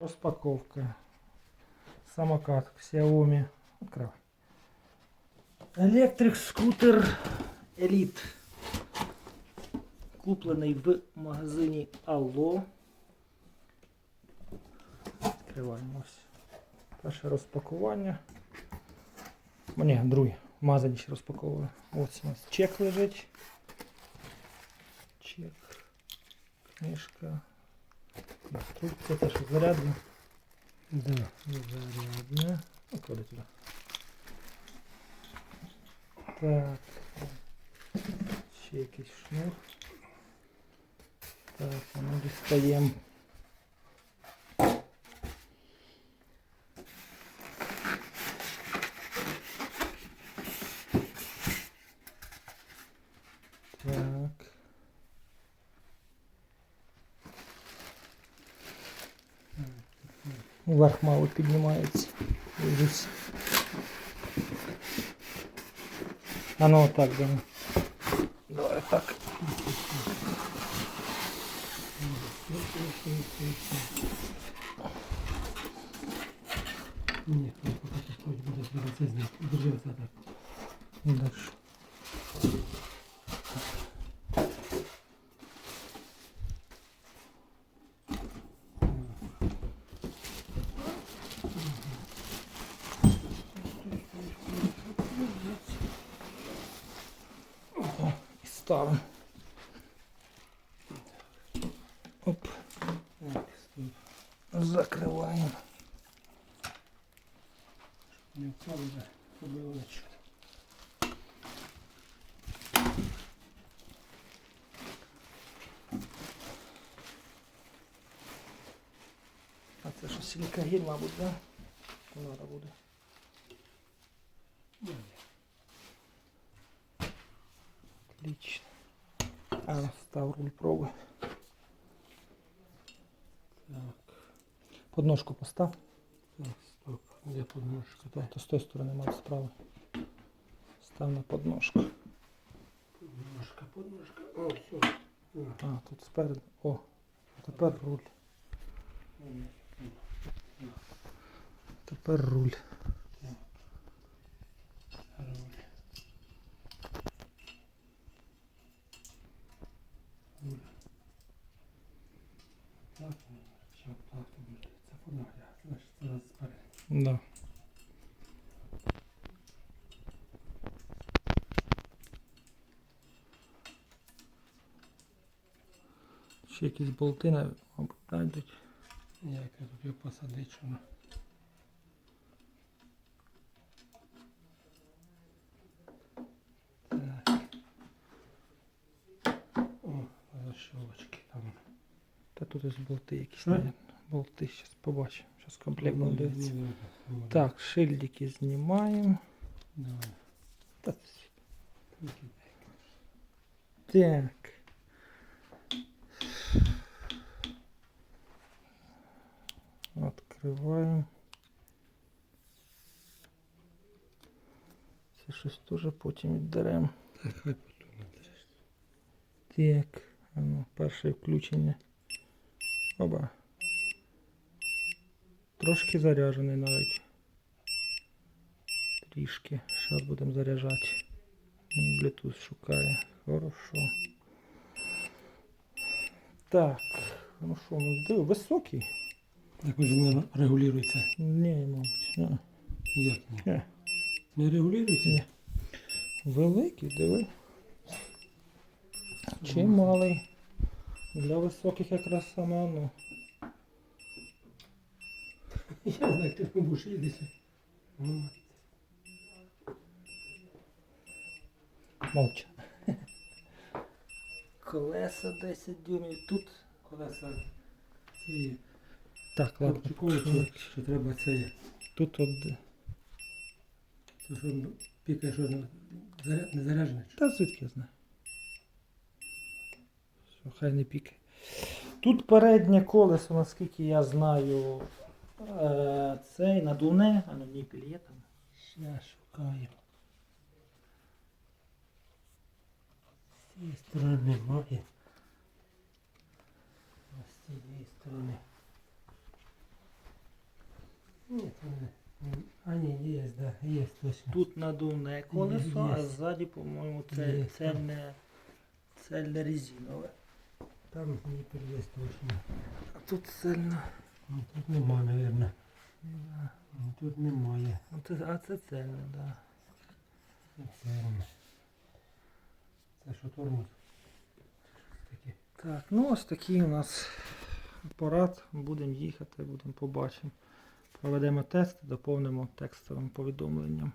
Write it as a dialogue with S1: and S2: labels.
S1: Розпаковка. Самокат Xiaomi. Открывай. Електрик скутер Elite. Куплений в магазині Allo. Відкриваємо ось. Перше розпакування. О, ні, друге. В розпаковую. Ось у нас чек лежить. Чек. Книжка. Інструкція, це що зарядне. Да, зарядне. Ну, клади туди. Так. Ще якийсь шнур. Так, а ну дістаємо. Так. Вверх мало піднімається. Дивлюсь. А ну отак, да. Давай так.
S2: Ні, ну, поки що стоїть, буде збиратися з них. Держи оце так.
S1: Дальше. і ставимо. Оп,
S2: Так, стоп.
S1: закриваємо.
S2: Не впали вже. Побилочку.
S1: А це що силікагель, мабуть, да? Надо буде. Отлично. А, став руль пробуй.
S2: Так,
S1: Подножку постав.
S2: так, стоп. Де подножка?
S1: То, то з тої сторони мав справа. Став на подножку.
S2: Подножка, подножка. О, все.
S1: А, тут спереду. О, а тепер руль. Тепер руль.
S2: Так, все, так тобі. Це фонаря. Значить, це нас спереду.
S1: Да. Ще якісь болти, мабуть, знайдуть.
S2: Як я тут його посадити, що на. Так. О, защелочки там.
S1: Та тут ось болти якісь, навіть. Болти, зараз побачимо. Зараз комплект
S2: Ну,
S1: буде
S2: ну,
S1: дивитися.
S2: ну, ну, ну,
S1: Так, шильдики знімаємо.
S2: Давай.
S1: Та,
S2: Тільки
S1: Так. Открываем. Це щось теж потім віддаремо.
S2: Так, хай потім надреш.
S1: Так, а ну, перше включення. Оба. Трошки заряджений навіть. Трішки. Зараз будемо заряджати. Bluetooth шукає. Хорошо. Так. Ну що, ну диви, високий?
S2: Так ось не регулюється.
S1: Ні, мабуть. Ні.
S2: Як ні?
S1: Ні.
S2: Не регулюється?
S1: Ні. Великий, диви. Чималий. Для високих якраз саме оно.
S2: Я знаю, ти не будеш їдеться. Ну,
S1: Молча. Колеса 10 дюймів. Тут.
S2: колеса ці
S1: Так, ладно.
S2: що, що треба це.
S1: Тут от.
S2: Це що пікає, що не заря- заряджене.
S1: Та звідки я знаю. Все, хай не пікає. Тут переднє колесо, наскільки я знаю, цей надувне, а ну ніпіль є там.
S2: Ще шукаємо. З цієї сторони немає. А з цієї сторони. Ні, не. А ні, є, да, є точно.
S1: Тут надувне колесо, а
S2: Є.
S1: ззаді, по-моєму, це
S2: Є,
S1: цельне, цельне резинове.
S2: Там Дніпр є точно.
S1: А тут цельне.
S2: Ну, тут нема, мабуть. Ну, тут немає.
S1: Ну, це, а це цельне, так. Да.
S2: Це, цельне. це що тормоз?
S1: Так, ну ось такий у нас апарат. Будемо їхати, будемо побачимо. Проведемо тест, доповнимо текстовим повідомленням.